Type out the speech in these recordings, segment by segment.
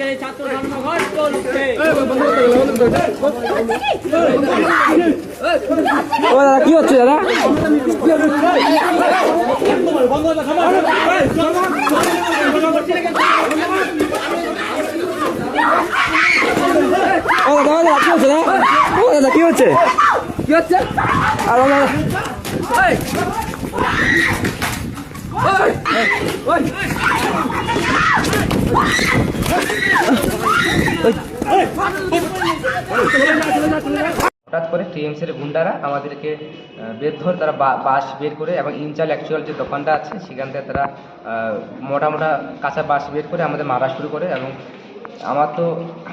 আজকের ছাত্র ধর্মঘট চলছে ও দাদা কি হচ্ছে দাদা? ও দাদা দাদা কি হচ্ছে দাদা? ও দাদা কি হচ্ছে? কি হচ্ছে? আর দাদা হঠাৎ করে টিএমসির গুন্ডারা আমাদেরকে বেধর তারা বা- বাঁশ বের করে এবং ইনচাল অ্যাকচুয়াল যে দোকানটা আছে, সেখান থেকে তারা মোটা মোটা কাঁচা বাঁশ বের করে আমাদের মারা শুরু করে এবং আমার তো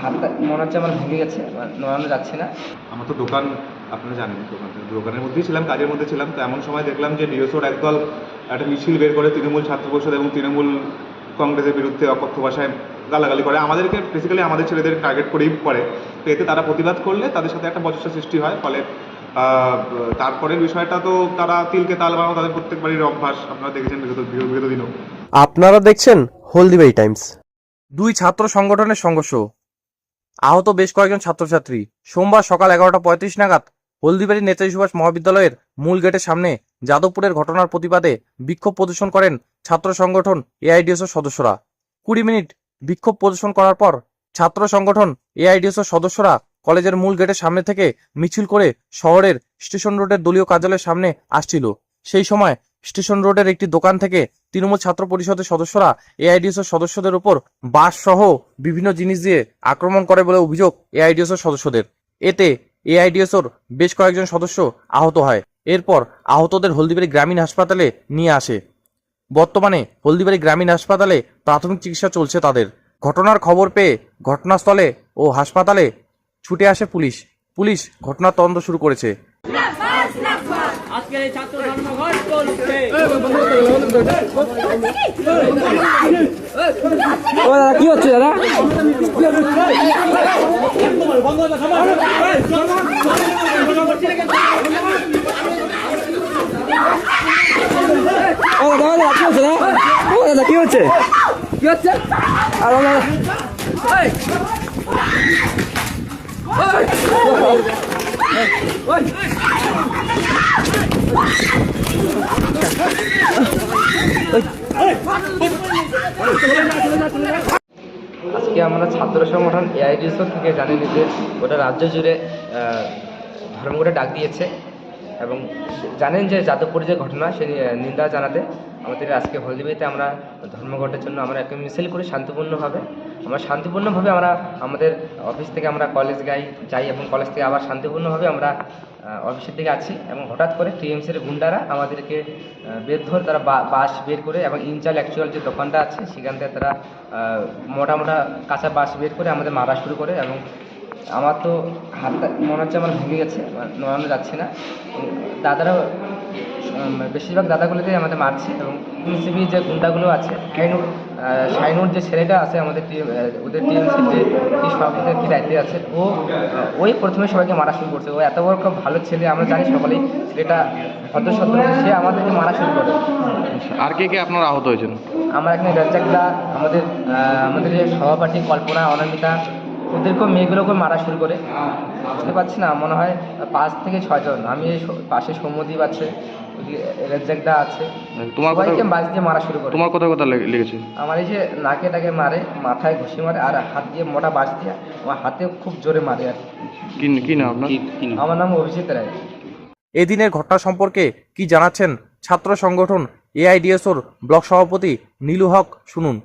হাতটা মনে হচ্ছে আমার ভেঙে গেছে নড়ানো যাচ্ছে না। আমার তো দোকান, আপনারা জানেন, দোকান, দোকানের মধ্যেই ছিলাম, কাজের মধ্যে ছিলাম, তো এমন সময় দেখলাম যে ডিওসোর একদল একটা মিছিল বের করে তৃণমূল ছাত্র পরিষদ এবং তৃণমূল কংগ্রেসের বিরুদ্ধে অকথ্য ভাষায় গালাগালি করে। আমাদেরকে বেসিক্যালি আমাদের ছেলেদের টার্গেট করেই করে। তো এতে তারা প্রতিবাদ করলে তাদের সাথে একটা বচসা সৃষ্টি হয়। ফলে আহ, তারপরের বিষয়টা তো তারা তিলকে তাল বানানো তাদের প্রত্যেক বাড়ির অভ্যাস। আপনারা দেখেছেন বিগত বিগত- দিনও। আপনারা দেখছেন হলদিবাড়ি টাইমস। দুই ছাত্র সংগঠনের সংঘর্ষ। আহত বেশ কয়েকজন ছাত্রছাত্রী। সোমবার সকাল এগারোটা পঁয়ত্রিশ নাগাদ হলদিবাড়ি নেতাজি সুভাষ মহাবিদ্যালয়ের মূল গেটের সামনে যাদবপুরের ঘটনার প্রতিবাদে বিক্ষোভ প্রদর্শন করেন ছাত্র সংগঠন এআইডিএসও সদস্যরা। কুড়ি মিনিট বিক্ষোভ প্রদর্শন করার পর ছাত্র সংগঠন এআইডিএসও সদস্যরা কলেজের মূল গেটের সামনে থেকে মিছিল করে শহরের স্টেশন রোডের দলীয় কার্যালয়ের সামনে আসছিল। সেই সময় স্টেশন রোডের একটি দোকান থেকে তৃণমূল ছাত্র পরিষদের সদস্যরা এআইডিএসও সদস্যদের উপর বাস সহ বিভিন্ন জিনিস দিয়ে আক্রমণ করে বলে অভিযোগ এআইডিএসও সদস্যদের। এতে এআইডিএসওর বেশ কয়েকজন সদস্য আহত হয়। এরপর আহতদের হলদিবাড়ি গ্রামীণ হাসপাতালে নিয়ে আসে। বর্তমানে হলদিবাড়ি গ্রামীণ হাসপাতালে প্রাথমিক চিকিৎসা চলছে তাদের। ঘটনার খবর পেয়ে ঘটনাস্থলে ও হাসপাতালে ছুটে আসে পুলিশ। পুলিশ ঘটনার তদন্ত শুরু করেছে। আজকের এই ছাত্র ধর্মঘট চলছে ও দাদা কি হচ্ছে দাদা? ও দাদা দাদা কি হচ্ছে দাদা? ও দাদা কি হচ্ছে? কি হচ্ছে? আর দাদা আজকে আমরা ছাত্র সংগঠন এআইডিএসও থেকে জানিয়ে যে গোটা রাজ্য জুড়ে ধর্মঘটে ডাক দিয়েছে এবং জানেন যে যাদবপুরে যে ঘটনা, সে নিন্দা জানাতে আমাদের আজকে হলদিবিতে আমরা ধর্মঘটের জন্য আমরা একটা মিছিল করি শান্তিপূর্ণভাবে আমরা শান্তিপূর্ণভাবে আমরা আমাদের অফিস থেকে আমরা কলেজ গাই যাই এবং কলেজ থেকে আবার শান্তিপূর্ণভাবে আমরা অফিসের দিকে আছি এবং হঠাৎ করে টিএমসির গুন্ডারা আমাদেরকে আহ, বেধর তারা বা- বাঁশ বের করে এবং ইনচাল অ্যাকচুয়াল যে দোকানটা আছে সেখান থেকে তারা মোটা মোটা কাঁচা বাঁশ বের করে আমাদের মারা শুরু করে এবং আমার তো হাতটা মনে হচ্ছে আমার ভেঙে গেছে নড়ানো যাচ্ছে না। দাদারা বেশিরভাগ দাদাগুলোতেই আমাদের মারছে এবং এনসিবি যে গুন্ডাগুলো আছে শাইনুর আহ, শাইনুর যে ছেলেটা আছে আমাদের টিম ওদের টিএমসির যে কি সভাপতির কি দায়িত্বে আছে ও ওই প্রথমে সবাইকে মারা শুরু করছে। ও এত বড় খুব ভালো ছেলে আমরা জানি সকলেই ছেলেটা ভদ্রসদ্র সে আমাদেরকে মারা শুরু করে। আর কে কে আপনারা আহত হয়েছেন? আমরা এখানে রাজ্জাকদা আমাদের আমাদের যে সভাপাঠী কল্পনা অনামিতা ওদেরকেও মেয়েগুলোকে মারা শুরু করে। বুঝতে পারছি না মনে হয় পাঁচ থেকে ছয়জন। আমি পাশে সৌম্যদীপ আছে রাজ্জাকদা আছে তোমার সবাইকে কোথায়- দিয়ে মারা শুরু করে। তোমার কোথায় কোথায় লেগেছে। আমার এই যে নাকে টাকে মারে মাথায় ঘুষি মারে আর হাত দিয়ে মোটা বাস দিয়ে আমার হাতে খুব জোরে মারে আর কি। কি কি আপনার? আমার নাম অভিজিৎ রায়। এদিনের ঘটনা সম্পর্কে কি জানাচ্ছেন ছাত্র সংগঠন এআইডিএসওর ব্লক সভাপতি নীলু হক? শুনুন।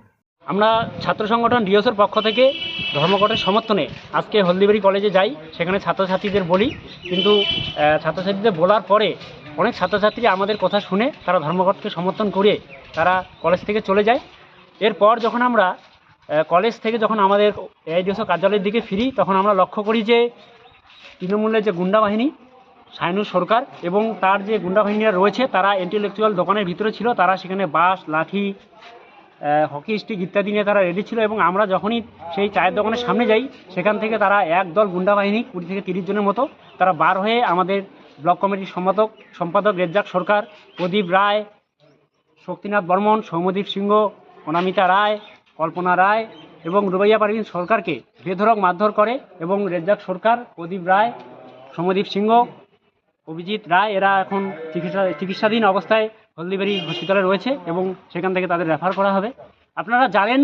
আমরা ছাত্র সংগঠন ডিওসের পক্ষ থেকে ধর্মঘটের সমর্থনে আজকে হলদিবাড়ি কলেজে যাই সেখানে ছাত্রছাত্রীদের বলি। কিন্তু আহ, ছাত্রছাত্রীদের বলার পরে অনেক ছাত্রছাত্রী আমাদের কথা শুনে তারা ধর্মঘটকে সমর্থন করে তারা কলেজ থেকে চলে যায়। এরপর যখন আমরা কলেজ থেকে যখন আমাদের এআইডিওসও কার্যালয়ের দিকে ফিরি, তখন আমরা লক্ষ্য করি যে তৃণমূলের যে গুন্ডা বাহিনী সাইনুর সরকার এবং তার যে গুন্ডা বাহিনীরা রয়েছে, তারা ইন্টেলেকচুয়াল দোকানের ভিতরে ছিল, তারা সেখানে বাঁশ, লাঠি হকি স্টিক ইত্যাদি নিয়ে তারা রেডি ছিল এবং আমরা যখনই সেই চায়ের দোকানের সামনে যাই, সেখান থেকে তারা একদল গুন্ডা বাহিনী কুড়ি থেকে তিরিশ জনের মতো তারা বার হয়ে আমাদের ব্লক কমিটির সম্পাদক সম্পাদক রেজ্জাক সরকার, প্রদীপ রায়, শক্তিনাথ বর্মন সৌমদীপ সিংহ অনামিতা রায়, কল্পনা রায় এবং রুবাইয়া পারভিন সরকারকে বেধরক মারধর করে এবং রেজ্জাক সরকার, প্রদীপ রায় সমদীপ সিংহ, অভিজিৎ রায়, এরা এখন চিকিৎসা, চিকিৎসাধীন অবস্থায় হলদিবাড়ি হসপিটালে রয়েছে এবং সেখান থেকে তাদের রেফার করা হবে। আপনারা জানেন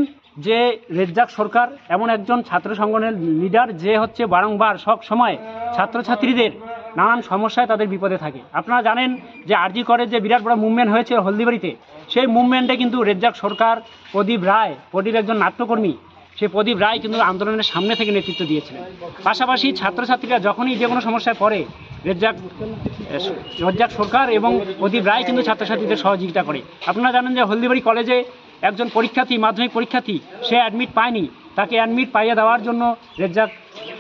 যে রেজ্জাক সরকার এমন একজন ছাত্র সংগঠনের লিডার যে হচ্ছে বারংবার সব সময় ছাত্রছাত্রীদের নানান সমস্যায় তাদের বিপদে থাকে। আপনারা জানেন যে আরজি করে যে বিরাট বড় মুভমেন্ট হয়েছে হলদিবাড়িতে, সেই মুভমেন্টে কিন্তু রেজ্জাক সরকার, প্রদীপ রায়, প্রদীপ একজন নাট্যকর্মী, সেই প্রদীপ রায় কিন্তু আন্দোলনের সামনে থেকে নেতৃত্ব দিয়েছিলেন। পাশাপাশি ছাত্রছাত্রীরা যখনই যে কোনো সমস্যায় পড়ে, রেজ্জাক রজ্জাক সরকার এবং প্রদীপ রায় কিন্তু ছাত্রছাত্রীদের সহযোগিতা করে। আপনারা জানেন যে হলদিবাড়ি কলেজে একজন পরীক্ষার্থী, মাধ্যমিক পরীক্ষার্থী, সে অ্যাডমিট পায়নি। তাকে অ্যাডমিট পাইয়ে দেওয়ার জন্য রেজ্জাক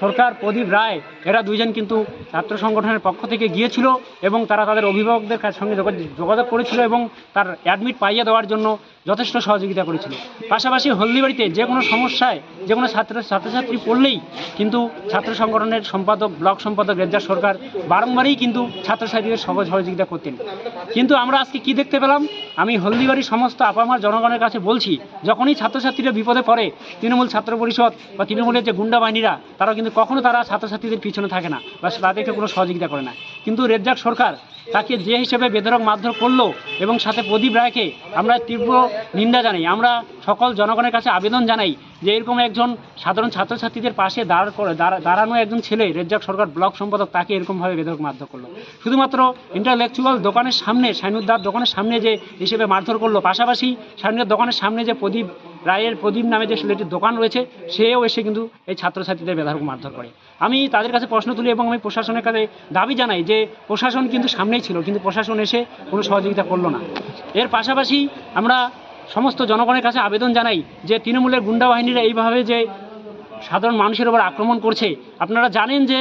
সরকার প্রদীপ রায়, এরা দুইজন কিন্তু ছাত্র সংগঠনের পক্ষ থেকে গিয়েছিল এবং তারা তাদের অভিভাবকদের সঙ্গে যোগা- যোগাযোগ করেছিল এবং তার অ্যাডমিট পাইয়ে দেওয়ার জন্য যথেষ্ট সহযোগিতা করেছিল। পাশাপাশি হলদিবাড়িতে যে কোনো সমস্যায়, যে কোনো ছাত্র, ছাত্রছাত্রী পড়লেই কিন্তু ছাত্র সংগঠনের সম্পাদক, ব্লক সম্পাদক রেজ্জাক সরকার বারংবারই কিন্তু ছাত্রছাত্রীদের সহজ সহযোগিতা করতেন। কিন্তু আমরা আজকে কি দেখতে পেলাম? আমি হলদিবাড়ির সমস্ত আপামার জনগণের কাছে বলছি, যখনই ছাত্রছাত্রীরা বিপদে পড়ে, তৃণমূল ছাত্র পরিষদ বা তৃণমূলের যে গুন্ডা বাহিনীরা তারা কিন্তু কখনো তারা ছাত্রছাত্রীদের পিছনে থাকে না বা তাদেরকে কোনো সহযোগিতা করে না। কিন্তু রেজ্জাক সরকার তাকে যে হিসেবে বেদরক মারধর করল এবং সাথে প্রদীপ রায়কে আমরা তীব্র নিন্দা জানাই। আমরা সকল জনগণের কাছে আবেদন জানাই যে এরকম একজন সাধারণ ছাত্রছাত্রীদের পাশে দাঁড় করে দাঁড়ানো একজন ছেলে, রেজ্জাক সরকার ব্লক সম্পাদক, তাকে এরকমভাবে বেদরক মারধর করল। শুধুমাত্র ইন্টারলেকচুয়াল দোকানের সামনে, সাইনুদ্দার দোকানের সামনে যে হিসেবে মারধর করল, পাশাপাশি সাইনুদ্দার দোকানের সামনে যে প্রদীপ রায়ের প্রদীপ নামে যে ছেলেটির দোকান রয়েছে, সেও এসে কিন্তু এই ছাত্রছাত্রীদের বেধারক মারধর করে। আমি তাদের কাছে প্রশ্ন তুলি এবং আমি প্রশাসনের কাছে দাবি জানাই যে প্রশাসন কিন্তু সামনেই ছিল, কিন্তু প্রশাসন এসে কোনো সহযোগিতা করল না। এর পাশাপাশি আমরা সমস্ত জনগণের কাছে আবেদন জানাই যে তৃণমূলের গুন্ডা বাহিনীরা এইভাবে যে সাধারণ মানুষের উপর আক্রমণ করছে, আপনারা জানেন যে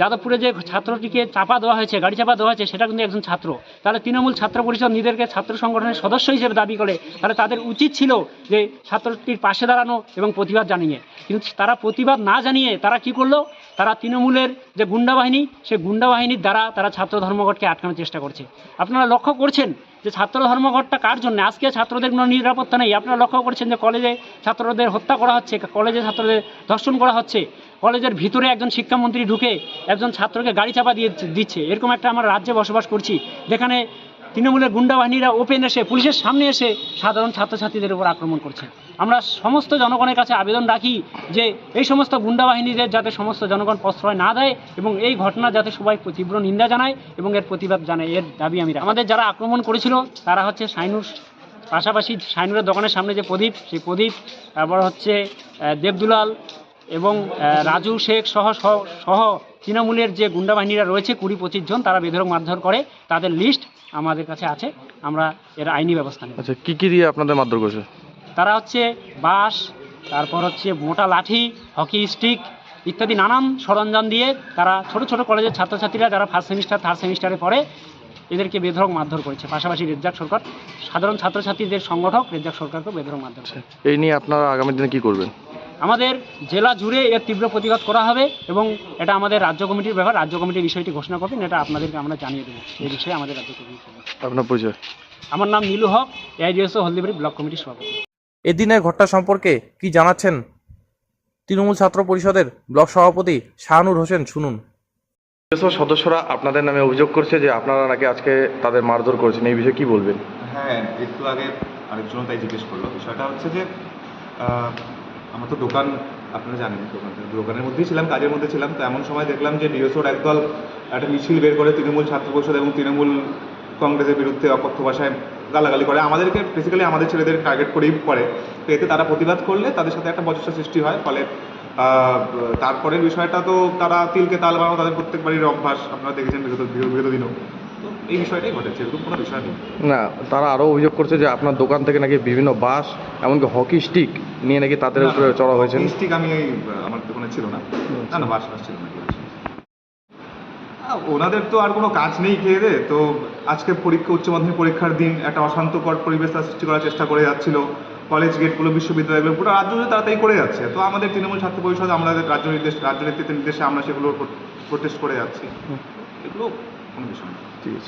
যাদবপুরে যে ছাত্রটিকে চাপা দেওয়া হয়েছে, গাড়ি চাপা দেওয়া হয়েছে, সেটা কিন্তু একজন ছাত্র। তাহলে তৃণমূল ছাত্র পরিষদ নিজেদেরকে ছাত্র সংগঠনের সদস্য হিসেবে দাবি করে, তাহলে তাদের উচিত ছিল যে ছাত্রটির পাশে দাঁড়ানো এবং প্রতিবাদ জানিয়ে। কিন্তু তারা প্রতিবাদ না জানিয়ে তারা কি করল? তারা তৃণমূলের যে গুন্ডা বাহিনী, সে গুন্ডা বাহিনীর দ্বারা তারা ছাত্র ধর্মঘটকে আটকানোর চেষ্টা করছে। আপনারা লক্ষ্য করছেন যে ছাত্র ধর্মঘটটা কার জন্য? আজকে ছাত্রদের কোনো নিরাপত্তা নেই। আপনারা লক্ষ্য করছেন যে কলেজে ছাত্রদের হত্যা করা হচ্ছে, কলেজে ছাত্রদের ধর্ষণ করা হচ্ছে। কলেজের ভিতরে একজন শিক্ষামন্ত্রী ঢুকে একজন ছাত্রকে গাড়ি চাপা দিয়ে দিচ্ছে। এরকম একটা আমরা রাজ্যে বসবাস করছি, যেখানে তৃণমূলের গুন্ডা বাহিনীরা ওপেন এসে, পুলিশের সামনে এসে সাধারণ ছাত্রছাত্রীদের উপর আক্রমণ করছে। আমরা সমস্ত জনগণের কাছে আবেদন রাখি যে এই সমস্ত গুন্ডা বাহিনীদের যাতে সমস্ত জনগণ প্রশ্রয় না দেয় এবং এই ঘটনা যাতে সবাই তীব্র নিন্দা জানায় এবং এর প্রতিবাদ জানায়, এর দাবি আমি আমাদের যারা আক্রমণ করেছিল, তারা হচ্ছে সাইনুর, পাশাপাশি সাইনুরের দোকানের সামনে যে প্রদীপ, সেই প্রদীপ, তারপর হচ্ছে দেবদুলাল এবং রাজু শেখ সহ, সহ- সহ তৃণমূলের যে গুন্ডা বাহিনীরা রয়েছে কুড়ি পঁচিশ জন, তারা বেধরক মারধর করে। তাদের লিস্ট আমাদের কাছে আছে। আমরা এর আইনি ব্যবস্থা নেব। আচ্ছা কি কি দিয়ে আপনাদের মারধর করেছে? তারা হচ্ছে বাঁশ তারপর হচ্ছে মোটা লাঠি হকি স্টিক ইত্যাদি নানান সরঞ্জাম দিয়ে তারা ছোট ছোট কলেজের ছাত্রছাত্রীরা যারা ফার্স্ট সেমিস্টার থার্ড সেমিস্টারে পড়ে এদেরকে বেধরক মারধর করেছে। পাশাপাশি রেজ্জাক সরকার সাধারণ ছাত্রছাত্রীদের সংগঠক রেজ্জাক সরকারকেও বেধরক মারধর করে এই নিয়ে আপনারা আগামী দিনে কি করবেন? আমাদের জেলা জুড়ে এর তীব্র প্রতিবাদ করা হবে এবং এটা আমাদের রাজ্য কমিটির ব্যাপার রাজ্য কমিটি বিষয়টি ঘোষণা করবেন এটা আপনাদেরকে আমরা জানিয়ে দেবো। এই বিষয়ে আমাদের রাজ্য কমিটি আপনার পরিচয়? আমার নাম নীলু হক এআইডিএসও হলদিবাড়ি ব্লক কমিটির সভাপতি। এদিনের ঘটনা সম্পর্কে কি জানাচ্ছেন তৃণমূল ছাত্র পরিষদের ব্লক সভাপতি শাহানুর হোসেন শুনুন। সদস্যরা আপনাদের নামে অভিযোগ করছে যে আপনারা নাকি আজকে তাদের মারধর করেছেন এই বিষয়ে কি বলবেন? হ্যাঁ একটু আগে আরেকজন তাই জিজ্ঞেস করল। বিষয়টা হচ্ছে যে আমার তো দোকান, আপনারা জানেন, দোকান, দোকানের মধ্যেই ছিলাম, কাজের মধ্যে ছিলাম, তো এমন সময় দেখলাম যে ডিওসোর একদল একটা মিছিল বের করে তৃণমূল ছাত্র পরিষদ এবং তৃণমূল কংগ্রেসের বিরুদ্ধে অকথ্য ভাষায় গালাগালি করে। আমাদেরকে বেসিক্যালি আমাদের ছেলেদের টার্গেট করেই করে। তো এতে তারা প্রতিবাদ করলে তাদের সাথে একটা বচসা সৃষ্টি হয়, ফলে তারপরের বিষয়টা তো তারা তিলকে তাল বানানো, তাদের প্রত্যেকবারই অভ্যাস আপনারা দেখেছেন বিগত, বিগত- দিনও। এই বিষয়টাই ঘটেছে এরকম কোনো বিষয় নেই। না তারা আরও অভিযোগ করছে যে আপনার দোকান থেকে নাকি বিভিন্ন বাস এমনকি হকি স্টিক নিয়ে নাকি তাদের উপরে চড়া হয়েছে। মিস্টিক আমি আমার দোকানে ছিল না। না না বাস বাস ছিল না ওনাদের তো আর কোনো কাজ নেই খেয়ে দে তো আজকে পরীক্ষা উচ্চ মাধ্যমিক পরীক্ষার দিন একটা অশান্তকর পরিবেশ তারা সৃষ্টি করার চেষ্টা করে যাচ্ছিল। কলেজ গেটগুলো বিশ্ববিদ্যালয়গুলো পুরো রাজ্য তাড়াতাড়ি করে যাচ্ছে। তো আমাদের তৃণমূল ছাত্র পরিষদ আমাদের রাজ্য নির্দেশ রাজ্য নেতৃত্বের নির্দেশে আমরা সেগুলো প্রোটেস্ট করে যাচ্ছি। এগুলো কোনো বিষয় না ঠিক আছে